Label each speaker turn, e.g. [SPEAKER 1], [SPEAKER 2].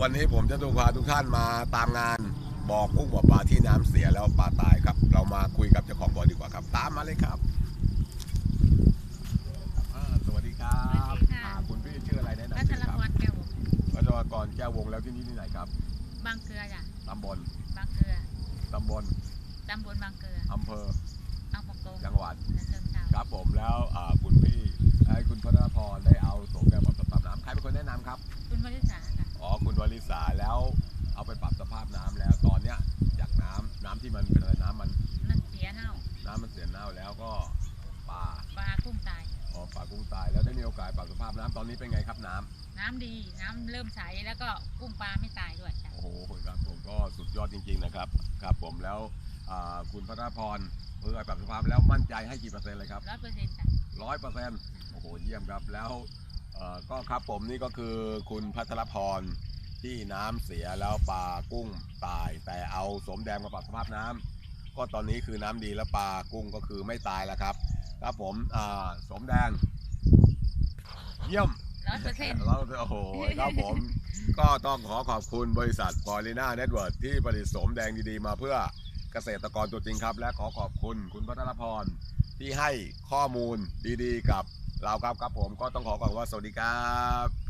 [SPEAKER 1] วันนี้ผมจะถูกพาทุกท่านมาตามงานบ่อกุ้งบ่อปลาที่น้ำเสียแล้วปลาตายครับ เรามาคุยกับเจ้าของบ่อดีกว่าครับ ตามมาเลยครับอ่าสวัสดีครับ
[SPEAKER 2] สวัสดีค่ะ
[SPEAKER 1] อ่าคุณพี่ชื่ออะไรแนะ
[SPEAKER 2] พั
[SPEAKER 1] นำ
[SPEAKER 2] ช
[SPEAKER 1] ชื่อ
[SPEAKER 2] ร
[SPEAKER 1] ครับ
[SPEAKER 2] พรแก้ว
[SPEAKER 1] พัชรกรแก้ววงแล้วที่นี่ที่ไหนครับ
[SPEAKER 2] บางเกลือจ้ะ
[SPEAKER 1] ตำบล
[SPEAKER 2] บางเกลือ
[SPEAKER 1] ตำบล
[SPEAKER 2] ตำบลบางเกลือ
[SPEAKER 1] อำเภอ
[SPEAKER 2] บางประกง
[SPEAKER 1] จังหวัด
[SPEAKER 2] ฉะเชิงเทรา
[SPEAKER 1] ครับผมแล้วอ่าคุณพี่ให้คุณพัชรพรได้เอาสมแก้วปรับสภาพน้ำใครเป็นคนแนะนำครับ
[SPEAKER 2] คุณวริษา ค่ะ
[SPEAKER 1] อ๋อคุณวลิสาแล้วเอาไปปรับสภาพน้ำแล้วตอนเนี้ยจากน้ำน้ำที่มันเป็นอะไรน้ำมัน
[SPEAKER 2] มันเสียเน่า
[SPEAKER 1] น้ำมันเสียเน่าแล้วก็ปลา
[SPEAKER 2] ปลากุ้งตาย
[SPEAKER 1] อ๋อปลากุ้งตายแล้วได้มีโอกาสปรับสภาพน้ำตอนนี้เป็นไงครับน้ำ
[SPEAKER 2] น้ำดีน้ำเริ่มใสแล้วก็กุ้งปลาไม่ตายด้วยจ้ะ
[SPEAKER 1] โอ้โหครับผมก็สุดยอดจริงๆนะครับครับผมแล้วอ่าคุณพัทรพรเพื่อปรับสภาพแล้วมั่นใจให้กี่เปอร์เซ็นต์เลยครับ
[SPEAKER 2] ร้อยเปอร์เซ็นต์จ้ะ
[SPEAKER 1] ร้อยเปอร์เซ็นต์โอ้โห เยี่ยมครับ แล้วเอ่อก็ครับผมนี่ก็คือคุณพัทรพร ที่น้ำเสียแล้วปลากุ้งตาย แต่เอาสมแดงมาปรับสภาพน้ำก็ตอนนี้คือน้ำดีแล้วปลากุ้งก็คือไม่ตายแล้วครับ ครับผมอ่าสมแดง เยี่ยม
[SPEAKER 2] ร้อยเปอร์เซ็นต์
[SPEAKER 1] เราโอ้โหครับผม ก็ต้องขอขอบคุณบริษัทพอลิน่าเน็ตเวิร์ที่ผลิตสมแดงดีๆ มาเพื่อเกษตรกรตัวจริงครับ และขอขอบคุณคุณพัทรพร ที่ให้ข้อมูลดีๆ กับเราครับครับผมก็ต้องขอบอกว่าสวัสดีครับ